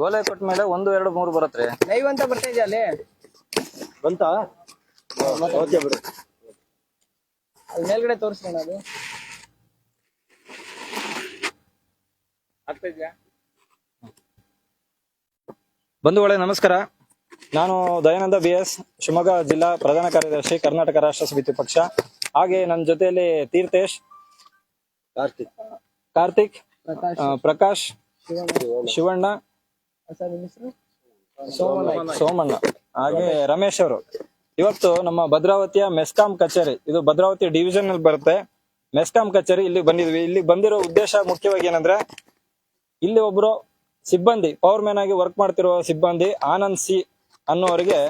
ಗೋಲೆ ಕೊಟ್ಟ ಮೇಲೆ ಒಂದು ಎರಡು ಮೂರು ಬರುತ್ತೆ ಲೈವ್ ಅಂತ ಬರ್ತಾ ಇದೆಯಾ ಅಲ್ಲಿ? ಬಂತಾ? ಓಕೆ ಬಿಡು. ಅಲ್ಲಿ ಮೇಲ್ಗಡೆ ತೋರಿಸ್ಕೋಣ ಅದು ಆಗ್ತಾ ಇದೆಯಾ? ಬಂಧುಗಳೇ ನಮಸ್ಕಾರ. ನಾನು ದಯಾನಂದ ಬಿ ಎಸ್ ಶಿವಮೊಗ್ಗ ಜಿಲ್ಲಾ ಪ್ರಧಾನ ಕಾರ್ಯದರ್ಶಿ ಕರ್ನಾಟಕ ರಾಷ್ಟ್ರ ಸಮಿತಿ ಪಕ್ಷ. ಹಾಗೆ ನನ್ನ ಜೊತೆಯಲ್ಲಿ ತೀರ್ಥೇಶ್. ಕಾರ್ತಿಕ್. ಕಾರ್ತಿಕ್ ಪ್ರಕಾಶ್. ಶಿವಣ್ಣ ಸೋಮನಾಯ್ಕ ಸೋಮಣ್ಣ. ಹಾಗೆ ರಮೇಶ್ ಅವರು. ಇವತ್ತು ನಮ್ಮ ಭದ್ರಾವತಿಯ ಮೆಸ್ಕಾಂ ಕಚೇರಿ, ಇದು ಭದ್ರಾವತಿ ಡಿವಿಷನ್ ಅಲ್ಲಿ ಬರುತ್ತೆ. ಮೆಸ್ಕಾಂ ಕಚೇರಿ ಇಲ್ಲಿ ಬಂದಿದ್ವಿ. ಇಲ್ಲಿ ಬಂದಿರೋ ಉದ್ದೇಶ ಮುಖ್ಯವಾಗಿ ಏನಂದ್ರೆ, ಇಲ್ಲಿ ಒಬ್ರು ಸಿಬ್ಬಂದಿ, ಪವರ್ ಮ್ಯಾನ್ ಆಗಿ ವರ್ಕ್ ಮಾಡ್ತಿರುವ ಸಿಬ್ಬಂದಿ ಆನಂದ್ ಸಿ ಅನ್ನೋರಿಗೆ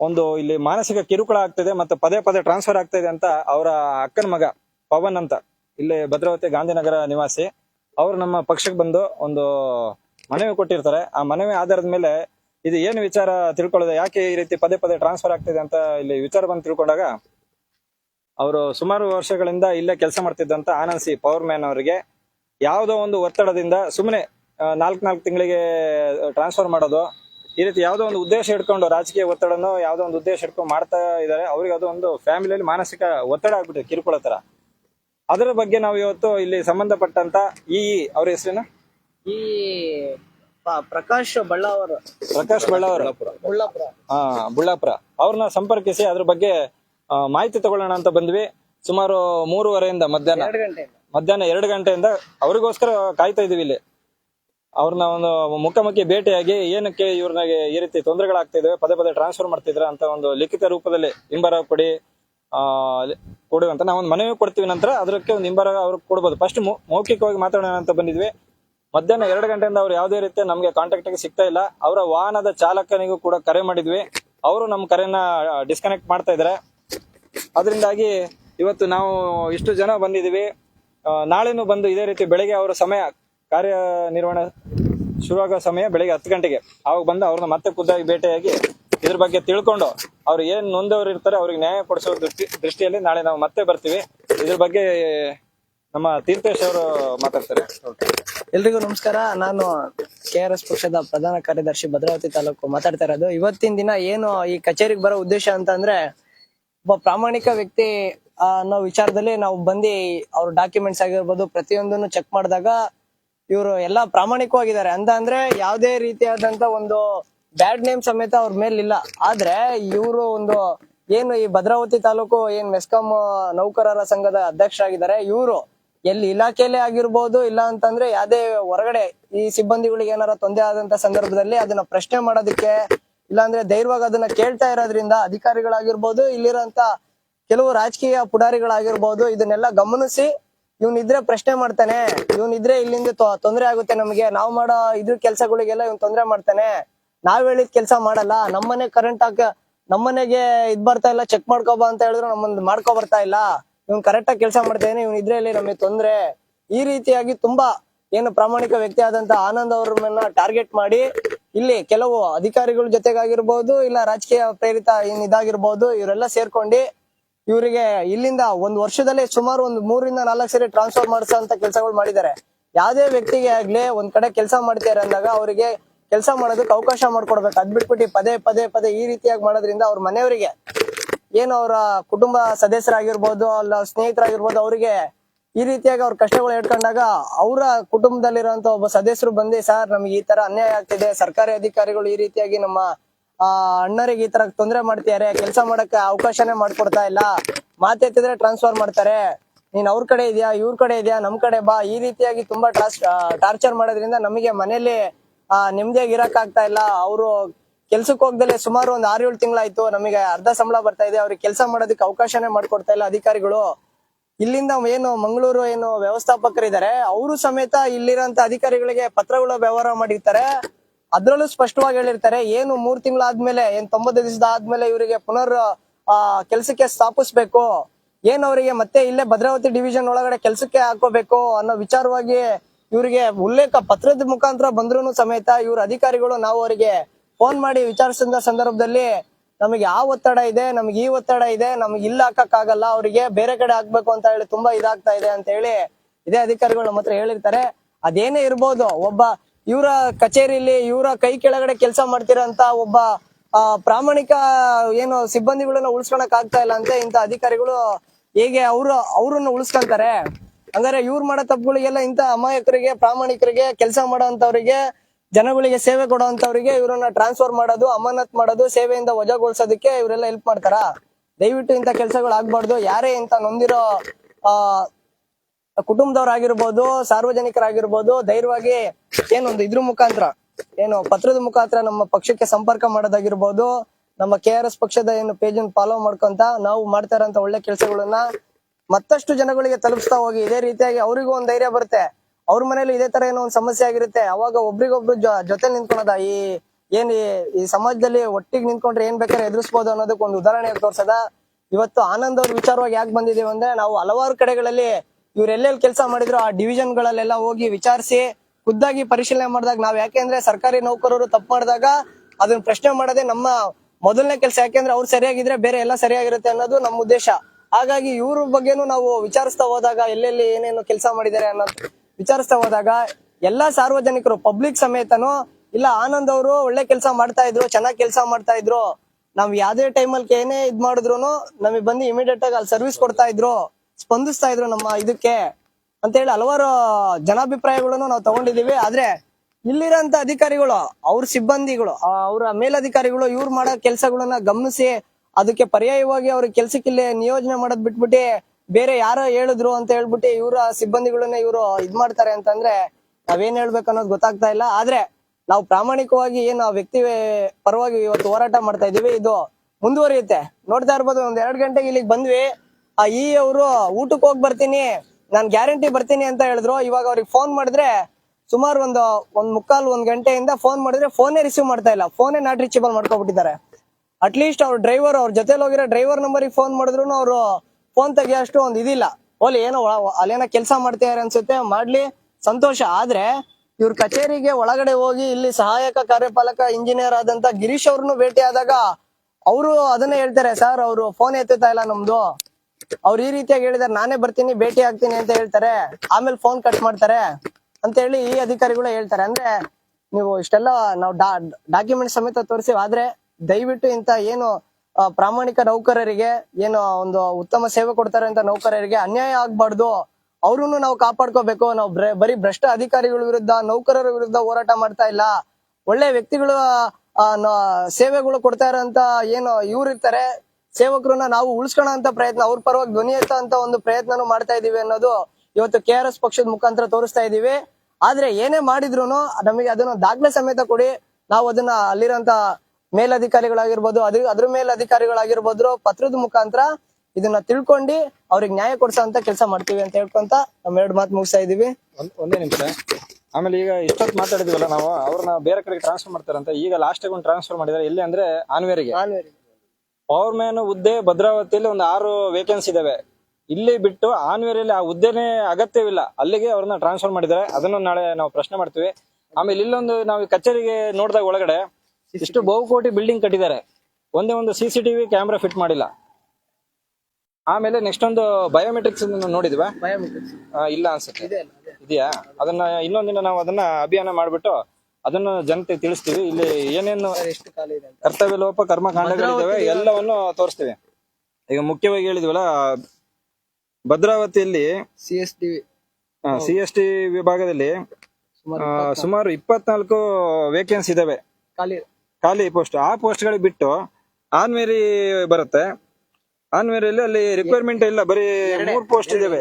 ಒಂದು ಇಲ್ಲಿ ಮಾನಸಿಕ ಕಿರುಕುಳ ಆಗ್ತಿದೆ ಮತ್ತೆ ಪದೇ ಪದೇ ಟ್ರಾನ್ಸ್ಫರ್ ಆಗ್ತಾ ಇದೆ ಅಂತ ಅವರ ಅಕ್ಕನ ಮಗ ಪವನ್ ಅಂತ. ಇಲ್ಲಿ ಭದ್ರಾವತಿ ಗಾಂಧಿನಗರ ನಿವಾಸಿ. ಅವರು ನಮ್ಮ ಪಕ್ಷಕ್ಕೆ ಬಂದು ಒಂದು ಮನವಿ ಕೊಟ್ಟಿರ್ತಾರೆ. ಆ ಮನವಿ ಆಧಾರದ ಮೇಲೆ ಇದು ಏನು ವಿಚಾರ ತಿಳ್ಕೊಳ್ಳೋದು? ಯಾಕೆ ಈ ರೀತಿ ಪದೇ ಪದೇ ಟ್ರಾನ್ಸ್ಫರ್ ಆಗ್ತಿದೆ ಅಂತ ಇಲ್ಲಿ ವಿಚಾರ ಬಂದು ತಿಳ್ಕೊಂಡಾಗ ಅವರು ಸುಮಾರು ವರ್ಷಗಳಿಂದ ಇಲ್ಲೇ ಕೆಲಸ ಮಾಡ್ತಿದ್ದಂತ ಆನಂದ್ ಸಿ ಪವರ್ ಮ್ಯಾನ್ ಅವರಿಗೆ ಯಾವುದೋ ಒಂದು ಒತ್ತಡದಿಂದ ಸುಮ್ಮನೆ ನಾಲ್ಕು ನಾಲ್ಕು ತಿಂಗಳಿಗೆ ಟ್ರಾನ್ಸ್ಫರ್ ಮಾಡೋದು, ಈ ರೀತಿ ಯಾವುದೋ ಒಂದು ಉದ್ದೇಶ ಇಟ್ಕೊಂಡು ರಾಜಕೀಯ ಒತ್ತಡನೋ ಯಾವುದೋ ಒಂದು ಉದ್ದೇಶ ಇಟ್ಕೊಂಡು ಮಾಡ್ತಾ ಇದ್ದಾರೆ. ಅವ್ರಿಗೆ ಅದು ಒಂದು ಫ್ಯಾಮಿಲಿಯಲ್ಲಿ ಮಾನಸಿಕ ಒತ್ತಡ ಆಗ್ಬಿಟ್ಟಿದೆ ಕಿರುಕುಳ ತರ. ಅದರ ಬಗ್ಗೆ ನಾವು ಇವತ್ತು ಇಲ್ಲಿ ಸಂಬಂಧಪಟ್ಟಂತ ಈ, ಅವ್ರ ಹೆಸರೇನು? ಈ ಪ- ಪ್ರಕಾಶ್ ಬಳ್ಳಾವರ್. ಪ್ರಕಾಶ್ ಬಳ್ಳಾವರ್? ಬಳ್ಳಾಪುರ. ಆ ಬುಳ್ಳಾಪುರ. ಅವ್ರನ್ನ ಸಂಪರ್ಕಿಸಿ ಅದ್ರ ಬಗ್ಗೆ ಆ, ಮಾಹಿತಿ ತಗೊಳ್ಳೋಣ ಅಂತ ಬಂದ್ವಿ. ಸುಮಾರು ಮೂರುವರೆಯಿಂದ ಮಧ್ಯಾಹ್ನ. ಎರಡು ಗಂಟೆ ಮಧ್ಯಾಹ್ನ ಎರಡು ಗಂಟೆಯಿಂದ ಅವರಿಗೋಸ್ಕರ ಕಾಯ್ತಾ ಇದೀವಿ ಇಲ್ಲಿ. ಅವ್ರನ್ನ ಒಂದು ಮುಖಾಮುಖಿ ಭೇಟಿಯಾಗಿ ಏನಕ್ಕೆ ಇವ್ರನ್ನಾಗೆ ಈ ರೀತಿ ತೊಂದರೆಗಳಾಗ್ತಿದಾವೆ ಪದೇ ಪದೇ ಟ್ರಾನ್ಸ್ಫರ್ ಮಾಡ್ತಿದ್ರ ಅಂತ ಒಂದು ಲಿಖಿತ ರೂಪದಲ್ಲಿ ಹಿಂಬರ ಕೊಡಿ ಆ ಕೊಡು ಅಂತ ನಾವು ಒಂದು ಮನವಿ ಕೊಡ್ತೀವಿ ನಂತರ ಅದಕ್ಕೆ ಒಂದು ಹಿಂಬರ ಅವ್ರಿಗೆ ಕೊಡ್ಬೋದು. ಫಸ್ಟ್ ಮೌಖಿಕವಾಗಿ ಮಾತಾಡೋಣ ಅಂತ ಬಂದಿದ್ವಿ. ಮಧ್ಯಾಹ್ನ ಎರಡು ಗಂಟೆಯಿಂದ ಅವ್ರು ಯಾವುದೇ ರೀತಿ ನಮಗೆ ಕಾಂಟ್ಯಾಕ್ಟ್ ಸಿಗ್ತಾ ಇಲ್ಲ. ಅವರ ವಾಹನದ ಚಾಲಕನಿಗೂ ಕೂಡ ಕರೆ ಮಾಡಿದ್ವಿ. ಅವರು ನಮ್ಮ ಕರೆನ ಡಿಸ್ಕನೆಕ್ಟ್ ಮಾಡ್ತಾ ಇದ್ದಾರೆ ಅದರಿಂದಾಗಿ ಇವತ್ತು ನಾವು ಇಷ್ಟು ಜನ ಬಂದಿದ್ದೀವಿ ನಾಳೆನೂ ಬಂದು ಇದೇ ರೀತಿ ಬೆಳಗ್ಗೆ ಅವರ ಸಮಯ ಕಾರ್ಯನಿರ್ವಹಣೆ ಶುರುವಾಗೋ ಸಮಯ ಬೆಳಗ್ಗೆ ಹತ್ತು ಗಂಟೆಗೆ. ಅವಾಗ ಬಂದು ಅವ್ರನ್ನ ಮತ್ತೆ ಖುದ್ದಾಗಿ ಭೇಟಿಯಾಗಿ ಇದ್ರ ಬಗ್ಗೆ ತಿಳ್ಕೊಂಡು ಅವ್ರು ಏನು ನೊಂದವ್ರು ಇರ್ತಾರೆ ಅವ್ರಿಗೆ ನ್ಯಾಯ ಕೊಡಿಸೋ ದೃಷ್ಟಿ ದೃಷ್ಟಿಯಲ್ಲಿ ನಾಳೆ ನಾವು ಮತ್ತೆ ಬರ್ತೀವಿ. ಇದ್ರ ಬಗ್ಗೆ ನಮ್ಮ ತೀರ್ಥೇಶ್ ಅವರು ಮಾತಾಡ್ತಾರೆ. ಎಲ್ರಿಗೂ ನಮಸ್ಕಾರ. ನಾನು ಕೆ ಆರ್ ಎಸ್ ಪಕ್ಷದ ಪ್ರಧಾನ ಕಾರ್ಯದರ್ಶಿ ಭದ್ರಾವತಿ ತಾಲೂಕು ಮಾತಾಡ್ತಾ ಇರೋದು. ಇವತ್ತಿನ ದಿನ ಏನು ಈ ಕಚೇರಿಗೆ ಬರೋ ಉದ್ದೇಶ ಅಂತಂದ್ರೆ, ಒಬ್ಬ ಪ್ರಾಮಾಣಿಕ ವ್ಯಕ್ತಿ ಅನ್ನೋ ವಿಚಾರದಲ್ಲಿ ನಾವು ಬಂದು ಅವ್ರ ಡಾಕ್ಯುಮೆಂಟ್ಸ್ ಆಗಿರ್ಬೋದು, ಪ್ರತಿಯೊಂದನ್ನು ಚೆಕ್ ಮಾಡಿದಾಗ ಇವರು ಎಲ್ಲ ಪ್ರಾಮಾಣಿಕವಾಗಿದ್ದಾರೆ. ಅಂತ ಅಂದ್ರೆ ಯಾವುದೇ ರೀತಿಯಾದಂತ ಒಂದು ಬ್ಯಾಡ್ ನೇಮ್ ಸಮೇತ ಅವ್ರ ಮೇಲಿಲ್ಲ ಆದ್ರೆ ಇವರು ಒಂದು ಏನು ಈ ಭದ್ರಾವತಿ ತಾಲೂಕು ಏನ್ ಮೆಸ್ಕಾಂ ನೌಕರರ ಸಂಘದ ಅಧ್ಯಕ್ಷರಾಗಿದ್ದಾರೆ. ಇವರು ಎಲ್ಲಿ ಇಲಾಖೆಯಲ್ಲೇ ಆಗಿರ್ಬೋದು, ಇಲ್ಲ ಅಂತಂದ್ರೆ ಯಾವ್ದೇ ಹೊರಗಡೆ ಈ ಸಿಬ್ಬಂದಿಗಳಿಗೆ ಏನಾರ ತೊಂದರೆ ಆದಂತ ಸಂದರ್ಭದಲ್ಲಿ ಅದನ್ನ ಪ್ರಶ್ನೆ ಮಾಡೋದಕ್ಕೆ, ಇಲ್ಲಾಂದ್ರೆ ಧೈರ್ಯವಾಗಿ ಅದನ್ನ ಕೇಳ್ತಾ ಇರೋದ್ರಿಂದ ಅಧಿಕಾರಿಗಳಾಗಿರ್ಬೋದು ಇಲ್ಲಿರೋಂತ ಕೆಲವು ರಾಜಕೀಯ ಪುಡಾರಿಗಳಾಗಿರ್ಬೋದು, ಇದನ್ನೆಲ್ಲ ಗಮನಿಸಿ ಇವ್ನಿದ್ರೆ ಪ್ರಶ್ನೆ ಮಾಡ್ತಾನೆ ಇವ್ನಿದ್ರೆ ಇಲ್ಲಿಂದ ತೊಂದರೆ ಆಗುತ್ತೆ ನಮಗೆ, ನಾವು ಮಾಡೋ ಇದ್ರ ಕೆಲ್ಸಗಳಿಗೆಲ್ಲ ಇವ್ನ್ ತೊಂದ್ರೆ ಮಾಡ್ತಾನೆ, ನಾವ್ ಹೇಳಿದ ಕೆಲ್ಸ ಮಾಡಲ್ಲ, ನಮ್ಮನೆ ಕರೆಂಟ್ ಹಾಕ, ನಮ್ಮನೆಗೆ ಇದ್ ಬರ್ತಾ ಇಲ್ಲ ಚೆಕ್ ಮಾಡ್ಕೊಬಾ ಅಂತ ಹೇಳಿದ್ರು ನಮ್ಮನ್ ಮಾಡ್ಕೊ ಬರ್ತಾ ಇಲ್ಲ. ಇವ್ನ್ ಕರೆಕ್ಟ್ ಆಗಿ ಕೆಲಸ ಮಾಡ್ತಾನೆ ಇವ್ನ ಇದ್ರೆ ಇಲ್ಲಿ ನಮಗೆ ತೊಂದ್ರೆ. ಈ ರೀತಿಯಾಗಿ ತುಂಬಾ ಏನು ಪ್ರಾಮಾಣಿಕ ವ್ಯಕ್ತಿ ಆದಂತ ಆನಂದ್ ಅವ್ರನ್ನ ಟಾರ್ಗೆಟ್ ಮಾಡಿ, ಇಲ್ಲಿ ಕೆಲವು ಅಧಿಕಾರಿಗಳ ಜೊತೆಗಾಗಿರ್ಬಹುದು ಇಲ್ಲ ರಾಜಕೀಯ ಪ್ರೇರಿತ ಏನ್ ಇದಾಗಿರ್ಬಹುದು ಇವರೆಲ್ಲ ಸೇರ್ಕೊಂಡು ಇವರಿಗೆ ಇಲ್ಲಿಂದ ಒಂದ್ ವರ್ಷದಲ್ಲಿ ಸುಮಾರು ಒಂದು ಮೂರಿಂದ ನಾಲ್ಕು ಸರಿ ಟ್ರಾನ್ಸ್ಫರ್ ಮಾಡಿಸೋಂತ ಕೆಲಸಗಳು ಮಾಡಿದ್ದಾರೆ. ಯಾವ್ದೇ ವ್ಯಕ್ತಿಗೆ ಆಗ್ಲಿ ಒಂದ್ ಕಡೆ ಕೆಲಸ ಮಾಡ್ತಾರೆ ಅಂದಾಗ ಅವರಿಗೆ ಕೆಲಸ ಮಾಡೋದಕ್ಕೆ ಅವಕಾಶ ಮಾಡ್ಕೊಡ್ಬೇಕು. ಅದ್ ಬಿಟ್ಬಿಟ್ಟು ಪದೇ ಪದೇ ಪದೇ ಈ ರೀತಿಯಾಗಿ ಮಾಡೋದ್ರಿಂದ ಅವ್ರ ಮನೆಯವರಿಗೆ ಏನು ಅವರ ಕುಟುಂಬ ಸದಸ್ಯರಾಗಿರ್ಬೋದು ಅಲ್ಲ ಸ್ನೇಹಿತರಾಗಿರ್ಬೋದು ಅವರಿಗೆ ಈ ರೀತಿಯಾಗಿ ಅವ್ರ ಕಷ್ಟಗಳು ಹೇಳ್ಕೊಂಡಾಗ ಅವರ ಕುಟುಂಬದಲ್ಲಿರುವಂತ ಒಬ್ಬ ಸದಸ್ಯರು ಬಂದು, ಸರ್, ನಮ್ಗೆ ಈ ತರ ಅನ್ಯಾಯ ಆಗ್ತಿದೆ. ಸರ್ಕಾರಿ ಅಧಿಕಾರಿಗಳು ಈ ರೀತಿಯಾಗಿ ನಮ್ಮ, ಆ, ಅಣ್ಣರಿಗೆ ಈ ತರ ತೊಂದರೆ ಮಾಡ್ತಿದ್ದಾರೆ. ಕೆಲಸ ಮಾಡಕ್ಕೆ ಅವಕಾಶನೇ ಮಾಡ್ಕೊಡ್ತಾ ಇಲ್ಲ. ಮಾತೆತ್ತಿದ್ರೆ ಟ್ರಾನ್ಸ್ಫರ್ ಮಾಡ್ತಾರೆ. ನೀನ್ ಅವ್ರ ಕಡೆ ಇದೆಯಾ? ಇವ್ರ ಕಡೆ ಇದೆಯಾ? ನಮ್ ಕಡೆ ಬಾ. ಈ ರೀತಿಯಾಗಿ ತುಂಬಾ ಟಾರ್ಚರ್ ಮಾಡೋದ್ರಿಂದ ನಮಗೆ ಮನೇಲಿ ಆ, ನೆಮ್ಮದಿಯಾಗಿ ಇರಕ್ ಆಗ್ತಾ ಇಲ್ಲ. ಅವರು ಕೆಲ್ಸಕ್ಕೆ ಹೋಗ್ದಲೆ ಸುಮಾರು ಒಂದ್ ಆರ್ ಏಳು ತಿಂಗಳಾಯ್ತು. ನಮಗೆ ಅರ್ಧ ಸಂಬಳ ಬರ್ತಾ ಇದೆ. ಅವ್ರಿಗೆ ಕೆಲಸ ಮಾಡೋದಕ್ಕೆ ಅವಕಾಶನೇ ಮಾಡ್ಕೊಡ್ತಾ ಇಲ್ಲ ಅಧಿಕಾರಿಗಳು. ಇಲ್ಲಿಂದ ಏನು ಮಂಗಳೂರು ಏನು ವ್ಯವಸ್ಥಾಪಕರಿದ್ದಾರೆ ಅವರು ಸಮೇತ ಇಲ್ಲಿರೋಂತ ಅಧಿಕಾರಿಗಳಿಗೆ ಪತ್ರಗಳು ವ್ಯವಹಾರ ಮಾಡಿರ್ತಾರೆ. ಅದ್ರಲ್ಲೂ ಸ್ಪಷ್ಟವಾಗಿ ಹೇಳಿರ್ತಾರೆ, ಏನು ಮೂರ್ ತಿಂಗಳಾದ್ಮೇಲೆ, ಏನ್ ತೊಂಬತ್ತು ದಿವಸದ ಆದ್ಮೇಲೆ ಇವರಿಗೆ ಪುನರ್, ಆ, ಕೆಲ್ಸಕ್ಕೆ ಸ್ಥಾಪಿಸ್ಬೇಕು. ಏನ್ ಅವರಿಗೆ ಮತ್ತೆ ಇಲ್ಲೇ ಭದ್ರಾವತಿ ಡಿವಿಷನ್ ಒಳಗಡೆ ಕೆಲ್ಸಕ್ಕೆ ಹಾಕೋಬೇಕು ಅನ್ನೋ ವಿಚಾರವಾಗಿ ಇವರಿಗೆ ಉಲ್ಲೇಖ ಪತ್ರದ ಮುಖಾಂತರ ಬಂದ್ರು ಸಮೇತ ಇವ್ರ ಅಧಿಕಾರಿಗಳು ನಾವು ಅವರಿಗೆ ಫೋನ್ ಮಾಡಿ ವಿಚಾರಿಸಿದ ಸಂದರ್ಭದಲ್ಲಿ ನಮಗೆ ಯಾವ ಒತ್ತಡ ಇದೆ ನಮ್ಗೆ ಈ ಒತ್ತಡ ಇದೆ ನಮ್ಗೆ ಇಲ್ಲ ಹಾಕಕ್ಕಾಗಲ್ಲ ಅವರಿಗೆ ಬೇರೆ ಕಡೆ ಹಾಕ್ಬೇಕು ಅಂತ ಹೇಳಿ ತುಂಬಾ ಇದಾಗ್ತಾ ಇದೆ ಅಂತ ಹೇಳಿ ಇದೇ ಅಧಿಕಾರಿಗಳು ನಮ್ಮ ಹತ್ರ ಹೇಳಿರ್ತಾರೆ. ಅದೇನೇ ಇರ್ಬೋದು ಒಬ್ಬ ಇವರ ಕಚೇರಿಲಿ ಇವರ ಕೈ ಕೆಳಗಡೆ ಕೆಲಸ ಮಾಡ್ತಿರೋಂತ ಒಬ್ಬ ಆ, ಪ್ರಾಮಾಣಿಕ ಏನು ಸಿಬ್ಬಂದಿಗಳನ್ನ ಉಳಿಸ್ಕೊಳಕ್ ಆಗ್ತಾ ಇಲ್ಲ ಅಂತ ಇಂತ ಅಧಿಕಾರಿಗಳು ಹೇಗೆ ಅವರು ಅವ್ರನ್ನ ಉಳಿಸ್ಕೊಂತಾರೆ? ಹಂಗಾರೆ ಇವ್ರು ಮಾಡೋ ತಪ್ಪುಗಳಿಗೆಲ್ಲ ಇಂತ ಅಮಾಯಕರಿಗೆ ಪ್ರಾಮಾಣಿಕರಿಗೆ ಕೆಲಸ ಮಾಡೋಂಥವ್ರಿಗೆ ಜನಗಳಿಗೆ ಸೇವೆ ಕೊಡುವಂತವ್ರಿಗೆ ಇವರನ್ನ ಟ್ರಾನ್ಸ್ಫರ್ ಮಾಡೋದು, ಅಮಾನತ್ ಮಾಡೋದು, ಸೇವೆಯಿಂದ ವಜಾಗೊಳಿಸೋದಕ್ಕೆ ಇವರೆಲ್ಲ ಹೆಲ್ಪ್ ಮಾಡ್ತಾರಾ? ದಯವಿಟ್ಟು ಇಂಥ ಕೆಲಸಗಳು ಆಗ್ಬಾರ್ದು. ಯಾರೇ ಇಂತ ನೊಂದಿರೋ, ಆ, ಕುಟುಂಬದವರಾಗಿರ್ಬೋದು, ಸಾರ್ವಜನಿಕರಾಗಿರ್ಬೋದು, ಧೈರ್ಯವಾಗಿ ಏನೊಂದು ಇದ್ರ ಮುಖಾಂತರ, ಏನು ಪತ್ರದ ಮುಖಾಂತರ ನಮ್ಮ ಪಕ್ಷಕ್ಕೆ ಸಂಪರ್ಕ ಮಾಡೋದಾಗಿರ್ಬೋದು, ನಮ್ಮ ಕೆ ಆರ್ ಎಸ್ ಪಕ್ಷದ ಏನು ಪೇಜ್ ಫಾಲೋ ಮಾಡ್ಕೊಂತ ನಾವು ಮಾಡ್ತಾ ಇರೋಂತ ಒಳ್ಳೆ ಕೆಲಸಗಳನ್ನ ಮತ್ತಷ್ಟು ಜನಗಳಿಗೆ ತಲುಪಿಸ್ತಾ ಹೋಗಿ, ಇದೇ ರೀತಿಯಾಗಿ ಅವರಿಗೂ ಒಂದ್ ಧೈರ್ಯ ಬರುತ್ತೆ. ಅವ್ರ ಮನೇಲಿ ಇದೇ ತರ ಏನೋ ಒಂದ್ ಸಮಸ್ಯೆ ಆಗಿರುತ್ತೆ. ಅವಾಗ ಒಬ್ರಿಗೊಬ್ರು ಜೊತೆ ನಿಂತ್ಕೊಳದ, ಈ, ಏನ್ ಈ- ಸಮಾಜದಲ್ಲಿ ಒಟ್ಟಿಗೆ ನಿಂತ್ಕೊಂಡ್ರೆ ಏನ್ ಬೇಕಾದ್ರೆ ಎದುರಿಸಬಹುದು ಅನ್ನೋದಕ್ಕೆ ಒಂದು ಉದಾಹರಣೆ ತೋರ್ಸದ. ಇವತ್ತು ಆನಂದ್ ಅವ್ರ ವಿಚಾರವಾಗಿ ಯಾಕೆ ಬಂದಿದೀವಿ ಅಂದ್ರೆ, ನಾವು ಹಲವಾರು ಕಡೆಗಳಲ್ಲಿ ಇವ್ರೆಲ್ಲೆಲ್ಲಿ ಕೆಲಸ ಮಾಡಿದ್ರು ಆ ಡಿವಿಷನ್ ಗಳಲ್ಲೆಲ್ಲ ಹೋಗಿ ವಿಚಾರಿಸಿ, ಖುದ್ದಾಗಿ ಪರಿಶೀಲನೆ ಮಾಡಿದಾಗ ನಾವ್ ಯಾಕೆಂದ್ರೆ ಸರ್ಕಾರಿ ನೌಕರರು ತಪ್ಪು ಮಾಡಿದಾಗ ಅದನ್ನ ಪ್ರಶ್ನೆ ಮಾಡದೆ ನಮ್ಮ ಮೊದಲನೇ ಕೆಲಸ ಯಾಕೆಂದ್ರೆ ಅವ್ರು ಸರಿಯಾಗಿದ್ರೆ ಬೇರೆ ಎಲ್ಲ ಸರಿಯಾಗಿರುತ್ತೆ ಅನ್ನೋದು ನಮ್ಮ ಉದ್ದೇಶ. ಹಾಗಾಗಿ ಇವ್ರ ಬಗ್ಗೆನೂ ನಾವು ವಿಚಾರಿಸ್ತಾ ಹೋದಾಗ ಎಲ್ಲೆಲ್ಲಿ ಏನೇನು ಕೆಲಸ ಮಾಡಿದ್ದಾರೆ ಅನ್ನೋದು ವಿಚಾರಿಸ್ತಾ ಹೋದಾಗ ಎಲ್ಲಾ ಸಾರ್ವಜನಿಕರು ಪಬ್ಲಿಕ್ ಸಮೇತನು, ಇಲ್ಲ, ಆನಂದ್ ಅವರು ಒಳ್ಳೆ ಕೆಲಸ ಮಾಡ್ತಾ ಇದ್ರು, ಚೆನ್ನಾಗಿ ಕೆಲಸ ಮಾಡ್ತಾ ಇದ್ರು. ನಾವ್ ಯಾವ್ದೇ ಟೈಮಲ್ಲಿ ಏನೇ ಇದ್ ಮಾಡಿದ್ರು ನಮಗೆ ಬಂದು ಇಮಿಡಿಯೇಟ್ ಆಗಿ ಅಲ್ಲಿ ಸರ್ವಿಸ್ ಕೊಡ್ತಾ ಇದ್ರು, ಸ್ಪಂದಿಸ್ತಾ ಇದ್ರು ನಮ್ಮ ಇದಕ್ಕೆ. ಅಂತ ಹೇಳಿ ಹಲವಾರು ಜನಾಭಿಪ್ರಾಯಗಳನ್ನು ನಾವು ತಗೊಂಡಿದೀವಿ ಆದ್ರೆ ಇಲ್ಲಿರೋಂತ ಅಧಿಕಾರಿಗಳು, ಅವ್ರ ಸಿಬ್ಬಂದಿಗಳು ಅವರ ಮೇಲಧಿಕಾರಿಗಳು ಇವ್ರು ಮಾಡೋ ಕೆಲಸಗಳನ್ನ ಗಮನಿಸಿ, ಅದಕ್ಕೆ ಪರ್ಯಾಯವಾಗಿ ಅವ್ರ ಕೆಲ್ಸಕ್ಕಿಲ್ಲೇ ನಿಯೋಜನೆ ಮಾಡೋದ್ ಬಿಟ್ಬಿಟ್ಟು ಬೇರೆ ಯಾರೋ ಹೇಳಿದ್ರು ಅಂತ ಹೇಳ್ಬಿಟ್ಟು ಇವರ ಸಿಬ್ಬಂದಿಗಳನ್ನ ಇವರು ಇದ್ ಮಾಡ್ತಾರೆ ಅಂತಂದ್ರೆ ನಾವೇನ್ ಹೇಳ್ಬೇಕು ಅನ್ನೋದು ಗೊತ್ತಾಗ್ತಾ ಇಲ್ಲ. ಆದ್ರೆ ನಾವು ಪ್ರಾಮಾಣಿಕವಾಗಿ ಏನು ಆ ವ್ಯಕ್ತಿ ಪರವಾಗಿ ಇವತ್ತು ಹೋರಾಟ ಮಾಡ್ತಾ ಇದೀವಿ. ಇದು ಮುಂದುವರಿಯುತ್ತೆ. ನೋಡ್ತಾ ಇರ್ಬೋದು, ಒಂದ್ ಎರಡ್ ಗಂಟೆಗೆ ಇಲ್ಲಿಗೆ ಬಂದ್ವಿ. ಆ ಈ ಅವರು ಊಟಕ್ಕೆ ಹೋಗಿ ಬರ್ತೀನಿ, ನಾನ್ ಗ್ಯಾರಂಟಿ ಬರ್ತೀನಿ ಅಂತ ಹೇಳಿದ್ರು. ಇವಾಗ ಅವ್ರಿಗೆ ಫೋನ್ ಮಾಡಿದ್ರೆ ಸುಮಾರು ಒಂದು, ಒಂದ್ ಮುಕ್ಕಾಲ್ ಒಂದ್ ಗಂಟೆಯಿಂದ ಫೋನ್ ಮಾಡಿದ್ರೆ ಫೋನೇ ರಿಸೀವ್ ಮಾಡ್ತಾ ಇಲ್ಲ. ಫೋನೇ ನಾಟ್ ರೀಚಬಲ್ ಮಾಡ್ಕೊಬಿಟ್ಟಿದ್ದಾರೆ. ಅಟ್ಲೀಸ್ಟ್ ಅವ್ರ ಡ್ರೈವರ್ ಅವ್ರ ಜೊತೆಲಿ ಹೋಗಿರೋ ಡ್ರೈವರ್ ನಂಬರಿಗೆ ಫೋನ್ ಮಾಡಿದ್ರು ಅವರು ಫೋನ್ ತೆಗಿಯೋಷ್ಟು ಒಂದ್ ಇದಿಲ್ಲ. ಓಲಿ ಏನೋ ಅಲ್ಲೇನೋ ಕೆಲಸ ಮಾಡ್ತಿದಾರೆ ಅನ್ಸುತ್ತೆ, ಮಾಡ್ಲಿ, ಸಂತೋಷ. ಆದ್ರೆ ಇವ್ರ ಕಚೇರಿಗೆ ಒಳಗಡೆ ಹೋಗಿ ಇಲ್ಲಿ ಸಹಾಯಕ ಕಾರ್ಯಪಾಲಕ ಇಂಜಿನಿಯರ್ ಆದಂತ ಗಿರೀಶ್ ಅವ್ರನ್ನು ಭೇಟಿ ಆದಾಗ ಅವರು ಅದನ್ನೇ ಹೇಳ್ತಾರೆ, ಸರ್, ಅವರು ಫೋನ್ ಎತ್ತುತ್ತಾ ಇಲ್ಲ ನಮ್ದು. ಅವ್ರು ಈ ರೀತಿಯಾಗಿ ಹೇಳಿದಾರೆ, ನಾನೇ ಬರ್ತೀನಿ, ಭೇಟಿ ಆಗ್ತೀನಿ ಅಂತ ಹೇಳ್ತಾರೆ. ಆಮೇಲೆ ಫೋನ್ ಕಟ್ ಮಾಡ್ತಾರೆ ಅಂತ ಹೇಳಿ ಈ ಅಧಿಕಾರಿಗಳು ಹೇಳ್ತಾರೆ. ಅಂದ್ರೆ ನೀವು ಇಷ್ಟೆಲ್ಲ ನಾವು ಡಾಕ್ಯುಮೆಂಟ್ ಸಮೇತ ತೋರಿಸಿ ಆದ್ರೆ ದಯವಿಟ್ಟು ಇಂತ ಏನು ಪ್ರಾಮಾಣಿಕ ನೌಕರರಿಗೆ ಏನು ಒಂದು ಉತ್ತಮ ಸೇವೆ ಕೊಡ್ತಾರೆ ಅಂತ ನೌಕರರಿಗೆ ಅನ್ಯಾಯ ಆಗ್ಬಾರ್ದು. ಅವ್ರನ್ನು ನಾವು ಕಾಪಾಡ್ಕೋಬೇಕು. ನಾವು ಬ್ರ- ಭ್ರಷ್ಟ ಅಧಿಕಾರಿಗಳ ವಿರುದ್ಧ, ನೌಕರರ ವಿರುದ್ಧ ಹೋರಾಟ ಮಾಡ್ತಾ ಇಲ್ಲ. ಒಳ್ಳೆ ವ್ಯಕ್ತಿಗಳು ಸೇವೆಗಳು ಕೊಡ್ತಾ ಇರೋಂತ ಏನು ಇವ್ರು ಇರ್ತಾರೆ. ಸೇವಕರನ್ನ ನಾವು ಉಳಿಸ್ಕೊಳ್ಳೋ ಅಂತ ಪ್ರಯತ್ನ, ಅವ್ರ ಪರವಾಗಿ ಧ್ವನಿ ಅಂತ ಒಂದು ಪ್ರಯತ್ನನೂ ಮಾಡ್ತಾ ಇದೀವಿ ಅನ್ನೋದು ಇವತ್ತು ಕೆ ಆರ್ ಎಸ್ ಪಕ್ಷದ ಮುಖಾಂತರ ತೋರಿಸ್ತಾ ಇದೀವಿ. ಆದ್ರೆ ಏನೇ ಮಾಡಿದ್ರು ನಮಗೆ ಅದನ್ನ ದಾಖಲೆ ಸಮೇತ ಕೊಡಿ. ನಾವು ಅದನ್ನ ಅಲ್ಲಿರೋಂತ ಮೇಲಧಿಕಾರಿಗಳಾಗಿರ್ಬೋದು ಅದ್ರ ಅದ್ರ ಮೇಲಧಿಕಾರಿಗಳಾಗಿರ್ಬೋದು ಪತ್ರದ ಮುಖಾಂತರ ಇದನ್ನ ತಿಳ್ಕೊಂಡು ಅವ್ರಿಗೆ ನ್ಯಾಯ ಕೊಡ್ಸೋ ಕೆಲಸ ಮಾಡ್ತೀವಿ ಅಂತ ಹೇಳ್ಕೊಂತ ನಮ್ಮ ಎರಡು ಮಾತು ಮುಗಿಸ್ತಾ ಇದೀವಿ. ಒಂದ್ ಒಂದೇ ನಿಮಿಷ. ಆಮೇಲೆ ಈಗ ಇಷ್ಟೊತ್ತು ಮಾತಾಡಿದಿವಲ್ಲ ನಾವು ಅವ್ರನ್ನ ಬೇರೆ ಕಡೆಗೆ ಟ್ರಾನ್ಸ್ಫರ್ ಮಾಡ್ತಾರಂತ ಈಗ ಲಾಸ್ಟ್ ಒಂದು ಟ್ರಾನ್ಸ್ಫರ್ ಮಾಡಿದಾರೆ. ಎಲ್ಲಿ ಅಂದ್ರೆ ಆನ್ವೇರಿಗೆ. ಪವರ್ ಮ್ಯಾನ್ ಹುದ್ದೆ ಭದ್ರಾವತಿಯಲ್ಲಿ ಒಂದು ಆರು ವೇಕೆನ್ಸಿ ಇದಾವೆ. ಇಲ್ಲಿ ಬಿಟ್ಟು ಆನ್ವೇರಿಯಲ್ಲಿ ಆ ಹುದ್ದೆನೇ ಅಗತ್ಯವಿಲ್ಲ. ಅಲ್ಲಿಗೆ ಅವ್ರನ್ನ ಟ್ರಾನ್ಸ್ಫರ್ ಮಾಡಿದ್ದಾರೆ ಅದನ್ನು ನಾಳೆ ನಾವು ಪ್ರಶ್ನೆ ಮಾಡ್ತೀವಿ. ಆಮೇಲೆ ಇಲ್ಲೊಂದು ನಾವು ಕಚೇರಿಗೆ ನೋಡಿದಾಗ ಒಳಗಡೆ ಇಷ್ಟು ಬಹುಕೋಟಿ ಬಿಲ್ಡಿಂಗ್ ಕಟ್ಟಿದ್ದಾರೆ. ಒಂದೇ ಒಂದು C C TV camera fit ಮಾಡಿಲ್ಲ. ಆಮೇಲೆ ನೆಕ್ಸ್ಟ್ ಒಂದು ಬಯೋಮೆಟ್ರಿಕ್ಸ್ ನೋಡಿದ್ವಾ? ಆ, ಇಲ್ಲ ಅನ್ಸುತ್ತೆ. ಇದೆಯಾ? ಅದನ್ನ ಇನ್ನೊಂದಿನ ನಾವು ಅದನ್ನ ಅಭಿಯಾನ ಮಾಡ್ಬಿಟ್ಟು ಅದನ್ನು ಜನತೆ ತಿಳಿಸ್ತೀವಿ. ಇಲ್ಲಿ ಏನೇನು ಎಷ್ಟು ಕಾಲ ಇದೆ ಅಂತ. ಕರ್ತವ್ಯ ಲೋಪ ಕರ್ಮಕಾಂಡಗಳಿದ್ದಾವೆ ಎಲ್ಲವನ್ನು ತೋರಿಸ್ತೀವಿ. ಈಗ ಮುಖ್ಯವಾಗಿ ಹೇಳಿದ್ವಲ್ಲ ಭದ್ರಾವತಿಯಲ್ಲಿ C S C S T ವಿಭಾಗದಲ್ಲಿ ಸುಮಾರು ಆ, ಸುಮಾರು ಇಪ್ಪತ್ನಾಲ್ಕು ವೇಕೆನ್ಸಿ ಇದಾವೆ ಖಾಲಿ ಖಾಲಿ ಪೋಸ್ಟ್ ಆ ಪೋಸ್ಟ್ ಗಳಿಗೆ ಬಿಟ್ಟು ಆನ್ವೇರಿ ಬರುತ್ತೆ. ಆನ್ಮೇರಿಯಲ್ಲಿ ಅಲ್ಲಿ ರಿಕ್ವೈರ್ಮೆಂಟ್ ಇಲ್ಲ. ಬರೀ ಮೂರ್ ಪೋಸ್ಟ್ ಇದಾವೆ.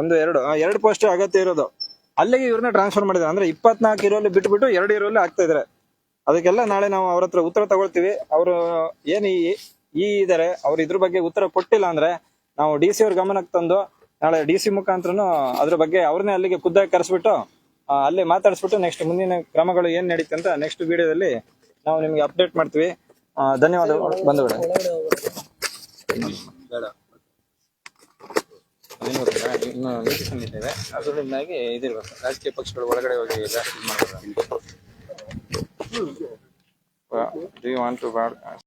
ಒಂದು ಎರಡು. ಎರಡು. ಪೋಸ್ಟ್ ಅಗತ್ಯ ಇರೋದು. ಅಲ್ಲಿಗೆ ಇವ್ರನ್ನ ಟ್ರಾನ್ಸ್ಫರ್ ಮಾಡಿದ್ದಾರೆ. ಅಂದ್ರೆ ಇಪ್ಪತ್ನಾಲ್ಕು ಇರೋಲ್ಲಿ ಬಿಟ್ಬಿಟ್ಟು ಎರಡು ಇರೋಲ್ಲಿ ಆಗ್ತಾ ಇದಾರೆ. ಅದಕ್ಕೆಲ್ಲ ನಾಳೆ ನಾವು ಅವ್ರ ಹತ್ರ ಉತ್ತರ ತಗೊಳ್ತೀವಿ. ಅವರು ಏನ್ ಈ ಈ ಇದಾರೆ. ಅವ್ರು ಇದ್ರ ಬಗ್ಗೆ ಉತ್ತರ ಕೊಟ್ಟಿಲ್ಲ ಅಂದ್ರೆ ನಾವು ಡಿ ಸಿ ಅವ್ರ ಗಮನಕ್ಕೆ ತಂದು ನಾಳೆ ಡಿ ಸಿ ಮುಖಾಂತರನು ಅದ್ರ ಬಗ್ಗೆ ಅವ್ರನ್ನೇ ಅಲ್ಲಿಗೆ ಖುದ್ದಾಗಿ ಕರೆಸ್ಬಿಟ್ಟು ಅಲ್ಲೇ ಮಾತಾಡಿಸ್ಬಿಟ್ಟು ನೆಕ್ಸ್ಟ್ ಮುಂದಿನ ಕ್ರಮಗಳು ಏನ್ ನಡೀತೆ ಅಂತ ನೆಕ್ಸ್ಟ್ ವಿಡಿಯೋದಲ್ಲಿ ನಾವು ನಿಮ್ಗೆ ಅಪ್ಡೇಟ್ ಮಾಡ್ತೀವಿ. ಧನ್ಯವಾದಗಳು. ಬಂಧುಗಳೇ? ಇನ್ನು ಅದರಿಂದಾಗಿ ಇದಿರ್ಬೇಕು. ರಾಜಕೀಯ ಪಕ್ಷಗಳು ಒಳಗಡೆ ಹೋಗಿ ಜಾಸ್ತಿ ಇದು ಮಾಡ್ಬೋದು ಡು ಯು ವಾಂಟ್ ಟು